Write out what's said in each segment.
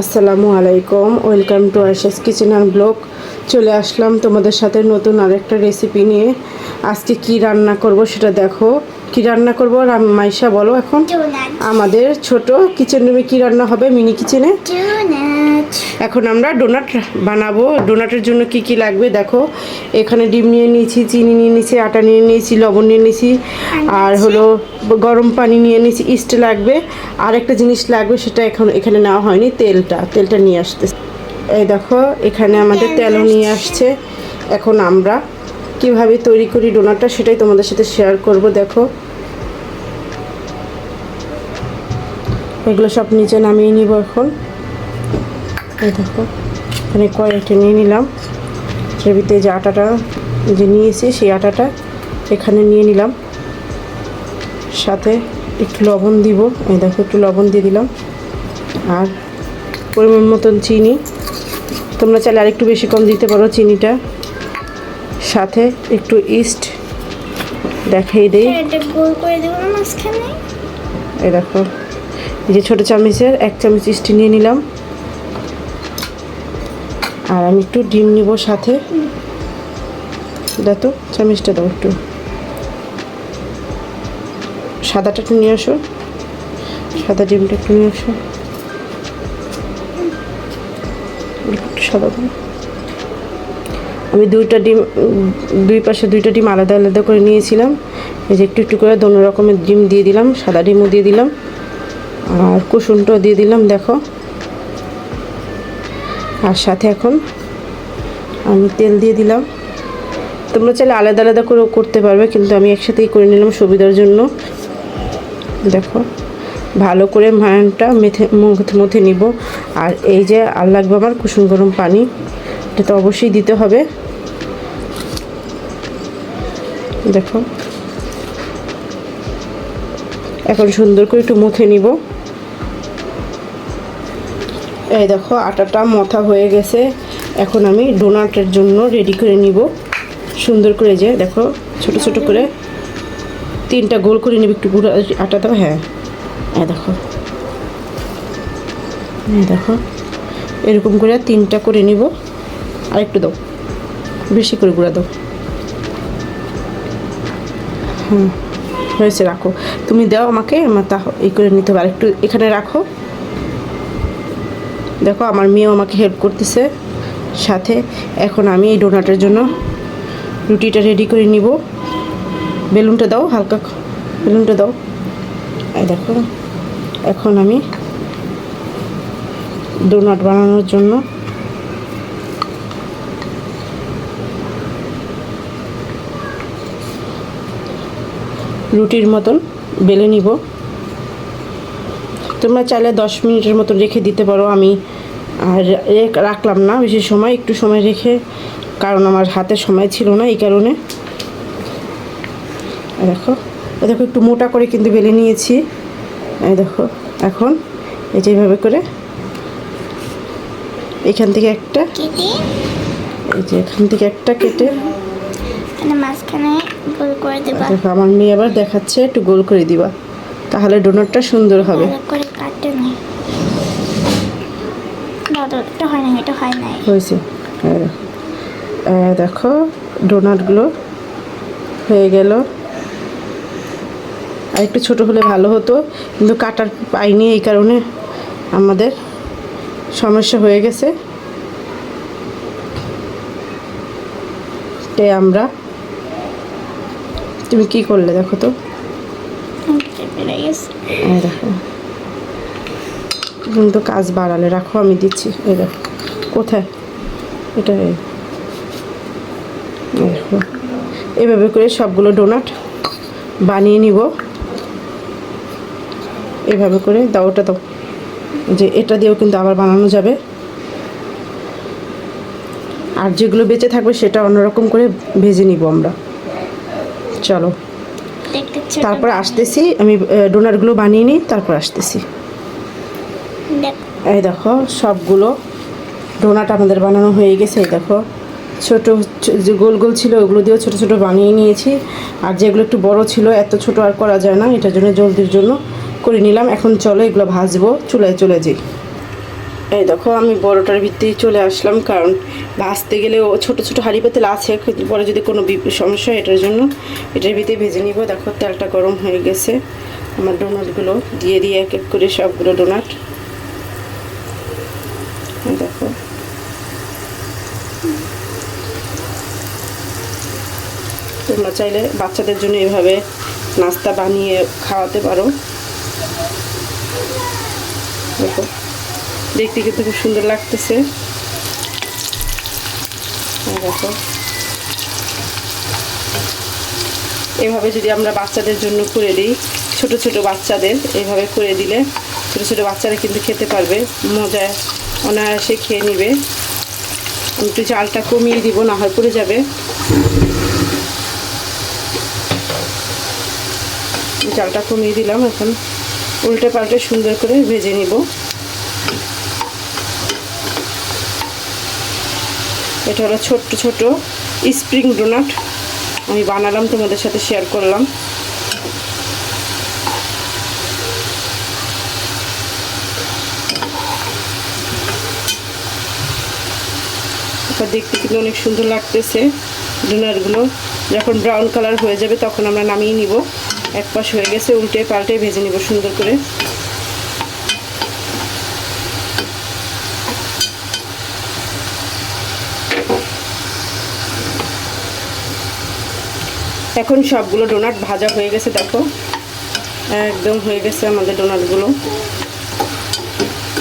আসসালামু আলাইকুম, welcome to Asha's kitchen and blog. চলে আসলাম তোমাদের সাথে নতুন আরেকটা রেসিপি নিয়ে। আজকে কি রান্না করব সেটা দেখো। কি রান্না করব? মাইশা বলো এখন। আমাদের ছোট কিচেন রুমে কি রান্না হবে? মিনি কিচেনে এখন আমরা ডোনাট বানাবো। ডোনাটের জন্য কি কি লাগবে দেখো। এখানে ডিম নিয়ে নিয়েছি চিনি নিয়ে নিয়েছি আটা নিয়ে নিয়েছি লবণ নিয়ে নিয়েছি। আর হলো গরম পানি নিয়ে নিয়েছি ইস্ট লাগবে। আর একটা জিনিস লাগবে সেটা এখন এখানে নেওয়া হয়নি তেলটা। তেলটা নিয়ে আসতে এই দেখো এখানে আমাদের তেলও নিয়ে আসছে। এখন আমরা কীভাবে তৈরি করি ডোনাটটা সেটাই তোমাদের সাথে শেয়ার করব, দেখো। এগুলো সব নিচে নামিয়ে নিব এখন। এই দেখো, এখানে কয়েকটা নিয়ে নিলাম। এর ভিতরে যে আটাটা যে নিয়েছি, সেই আটাটা এখানে নিয়ে নিলাম। সাথে একটু লবণ দিব। এই দেখো, একটু লবণ দিয়ে দিলাম। আর পরিমাণ মতন চিনি। তোমরা চাইলে আরেকটু বেশি কম দিতে পারো চিনিটা। সাথে একটু ইস্ট দেখাই দেই। মাঝখানে? এই দেখো এই যে ছোটো চামচের এক চামচ ইস্টি নিয়ে নিলাম। আর আমি একটু ডিম নিব সাথে। তো চামচটা দাও একটু। সাদাটা একটু নিয়ে আসো। সাদা ডিমটা একটু নিয়ে আসো। একটু সাদা দাও। আমি দুইটা ডিম, দুই পাশে দুইটা ডিম আলাদা আলাদা করে নিয়েছিলাম। এই যে একটু একটু করে দোনো রকমের ডিম দিয়ে দিলাম, সাদা ডিমও দিয়ে দিলাম, আর কুসুমটাও দিয়ে দিলাম, দেখো। আর সাথে এখন আমি তেল দিয়ে দিলাম। তোমরা চাইলে আলাদা আলাদা করেও করতে পারবে, কিন্তু আমি একসাথেই করে নিলাম সুবিধার জন্য। দেখো, ভালো করে মায়ানটা মেথে মধ্যে নিব। আর এই যে আর আমার কুসুম গরম পানি, এটা তো অবশ্যই দিতে হবে। দেখো। এখন সুন্দর করে একটু মুখে নিব। এই দেখো, আটাটা মথা হয়ে গেছে। এখন আমি ডোনাটের জন্য রেডি করে নিব। সুন্দর করে যে, দেখো, ছোট ছোট করে তিনটা গোল করে নিব, একটু গুঁড়ো আটা দাও হ্যাঁ। এই দেখো। দেখো, এরকম করে তিনটা করে নিব। আর একটু দাও, বেশি করে গুঁড়া দাও। হুম হয়েছে রাখো। তুমি দাও আমাকে, আমার তা এই করে নিতে হবে। একটু এখানে রাখো। দেখো, আমার মেয়েও আমাকে হেল্প করতেছে। সাথে এখন আমি এই ডোনাটের জন্য রুটিটা রেডি করে নিব। বেলুনটা দাও, হালকা বেলুনটা দাও। দেখো, এখন আমি ডোনাট বানানোর জন্য রুটির মতন বেলে নিব। তোমরা চাইলে দশ মিনিটের মতো রেখে দিতে পারো। আমি আর রেখ- রাখলাম না বেশি সময় একটু সময় রেখে কারণ আমার হাতে সময় ছিল না এই কারণে। দেখো দেখো একটু মোটা করে কিন্তু বেলে নিয়েছি। এই দেখো এখন এই যে এইভাবে করে এখান থেকে একটা এই যে এখান থেকে একটা কেটে মাঝখানে গোল করে দেবা। দেখো আমার মেয়ে আবার দেখাচ্ছে একটু গোল করে দিবা। তাহলে ডোনাটটা সুন্দর হবে। করে কাটতে নেই এটা হয় না এটা হয় নাই। হয়েছে। দেখো। ডোনাটগুলো হয়ে গেল। আর একটু ছোটো হলে ভালো হতো কিন্তু কাটার পাইনি এই কারণে আমাদের সমস্যা হয়ে গেছে। আমরা তুমি কি করলে দেখো তো? দেখো। কিন্তু কাজ বাড়ালে রাখো আমি দিচ্ছি। এই দেখো কোথায়? এটা দেখো। এভাবে করে সবগুলো ডোনাট বানিয়ে নিব। এভাবে করে দাও ওটা দাও। যে এটা দিয়েও কিন্তু আবার বানানো যাবে। আর যেগুলো বেঁচে থাকবে সেটা অন্যরকম করে ভেজে নিব আমরা। চলো। তারপর আসতেছি আমি আহ, ডোনাটগুলো বানিয়ে নিই তারপর আসতেছি। এই দেখো সবগুলো ডোনাট আমাদের বানানো হয়ে গেছে এই দেখো। ছোট যে গোল গোল ছিল ওগুলো দিয়েও ছোট ছোট বানিয়ে নিয়েছি। আর যেগুলো একটু বড় ছিল এত ছোট আর করা যায় না এটার জন্য জলদির জন্য করে নিলাম। এখন চলো এগুলো ভাজবো চুলায় চলে যাই। এই দেখো, আমি বড়টার ভিত্তি চলে আসলাম, কারণ ভাজতে গেলে ছোটো ছোটো হাঁড়ি পাতিল আছে, পরে যদি কোনো সমস্যা হয় এটার জন্য এটার ভিতরে ভেজে নিব। দেখো, তেলটা গরম হয়ে গেছে। আমার ডোনাটগুলো দিয়ে দিয়ে এক এক করে সবগুলো ডোনাট দেখো। তোমরা চাইলে বাচ্চাদের জন্য এভাবে নাস্তা বানিয়ে খাওয়াতে পারো। দেখো। দেখতে কিন্তু খুব সুন্দর লাগতেছে। দেখো। এভাবে যদি আমরা বাচ্চাদের জন্য করে দিই, ছোট ছোট বাচ্চাদের, এভাবে করে দিলে ছোট ছোট বাচ্চারা কিন্তু খেতে পারবে। মজায় অনায়াসে খেয়ে নিবে। একটু চালটা কমিয়ে দিব, না হয় পড়ে যাবে। চালটা কমিয়ে দিলাম, এখন উল্টে পাল্টে সুন্দর করে ভেজে নিব। এটা হলো ছোট্ট ছোট স্প্রিং ডোনাট। আমি বানালাম, তোমাদের সাথে শেয়ার করলাম। দেখতে কিন্তু অনেক সুন্দর লাগতেছে ডোনাটগুলো। যখন ব্রাউন কালার হয়ে যাবে, তখন আমরা নামিয়ে নিব। এক পাশ হয়ে গেছে, উল্টে পাল্টে ভেজে নিব সুন্দর করে। এখন সবগুলো ডোনাট ভাজা হয়ে গেছে, দেখো। একদম হয়ে গেছে আমাদের ডোনাটগুলো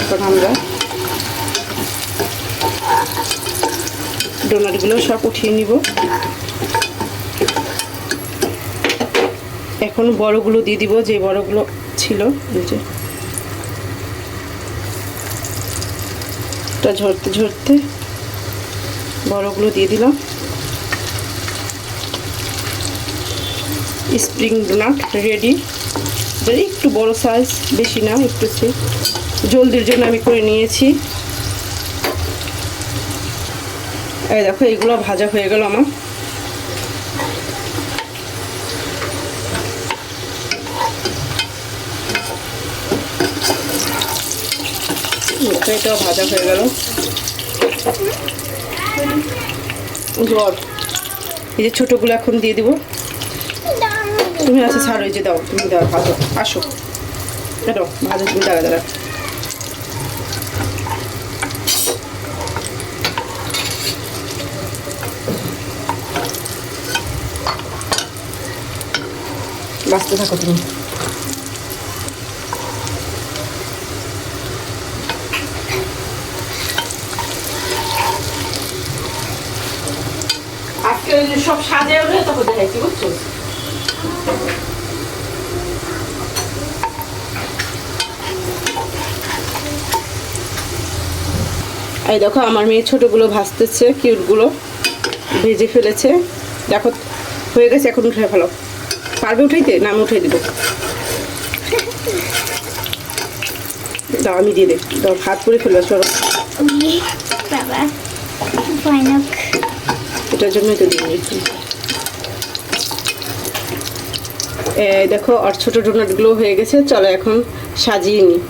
এখন আমরা ডোনাটগুলো সব উঠিয়ে নিব। এখন বড়গুলো দিয়ে দিব, যে বড়গুলো ছিল যে। ঝরতে ঝরতে বড়গুলো দিয়ে দিলাম। Spring donut ready. একটু বড় সাইজ বেশি না, একটু জলদির জন্য আমি করে নিয়েছি। এই দেখো এইগুলো ভাজা হয়ে গেল আমার। ভাজা হয়ে গেল। জল। এই যে ছোটোগুলো এখন দিয়ে দিব। তুমি আছে ছাড়ো, এই যে দাও, তুমি দাও ভাজো আসো। দাও ভাজো তুমি দাঁড়া দাঁড়া। বাঁচতে থাকো তুমি। ওই সব সাজে উঠে তখন দেখাইছি বুঝছ? এই দেখো আমার মেয়ে ছোটগুলো ভাজতেছে কিউটগুলো ভেজে ফেলেছে। দেখো হয়ে গেছে এখন উঠে ফেলো। পারবে উঠাইতে? না আমি উঠাই দিব। দাও আমি দিয়ে দেব দাও হাত করে ফেলো সরো। এটার জন্যই তো দিয়ে দিচ্ছি এই দেখো, আর ছোটো ডোনাটগুলো হয়ে গেছে। চলো এখন সাজিয়ে নিই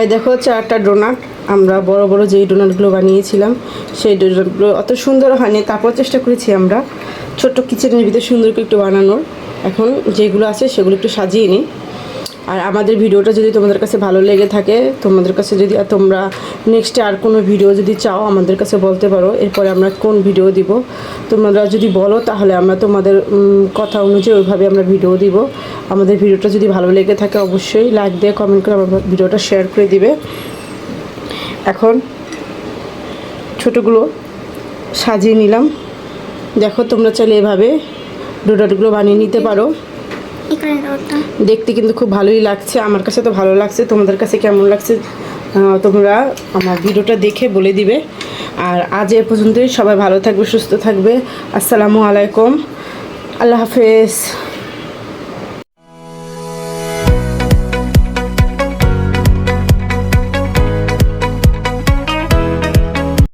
এই দেখো, চারটা ডোনাট আমরা বড় বড় যেই ডোনাটগুলো বানিয়েছিলাম, সেই ডোনাটগুলো অত সুন্দর হয়নি। তারপর চেষ্টা করেছি আমরা ছোট্ট কিচেনের ভিতরে সুন্দর করে একটু বানানোর। এখন যেগুলো আছে সেগুলো একটু সাজিয়ে নিই আর আমাদের ভিডিওটা যদি তোমাদের কাছে ভালো লেগে থাকে, তোমাদের কাছে যদি, আর তোমরা নেক্সটে আর কোনো ভিডিও যদি চাও আমাদের কাছে বলতে পারো, এরপরে আমরা কোন ভিডিও দিব। তোমরা যদি বলো, তাহলে আমরা তোমাদের কথা অনুযায়ী ওইভাবে আমরা ভিডিও দিব। আমাদের ভিডিওটা যদি ভালো লেগে থাকে, অবশ্যই লাইক দিয়ে কমেন্ট করে আমার ভিডিওটা শেয়ার করে দিবে। এখন ছোটোগুলো সাজিয়ে নিলাম। দেখো তোমরা চাইলে এভাবে ডোডাটগুলো বানিয়ে নিতে পারো। দেখতে কিন্তু খুব ভালোই লাগছে, আমার কাছে তো ভালো লাগছে, তোমাদের কাছে কেমন লাগছে তোমরা আমার ভিডিওটা দেখে বলে দিবে। আর আজ এ পর্যন্তই, সবাই ভালো থাকবে, সুস্থ থাকবে, আসসালামু আলাইকুম, আল্লাহ হাফেজ।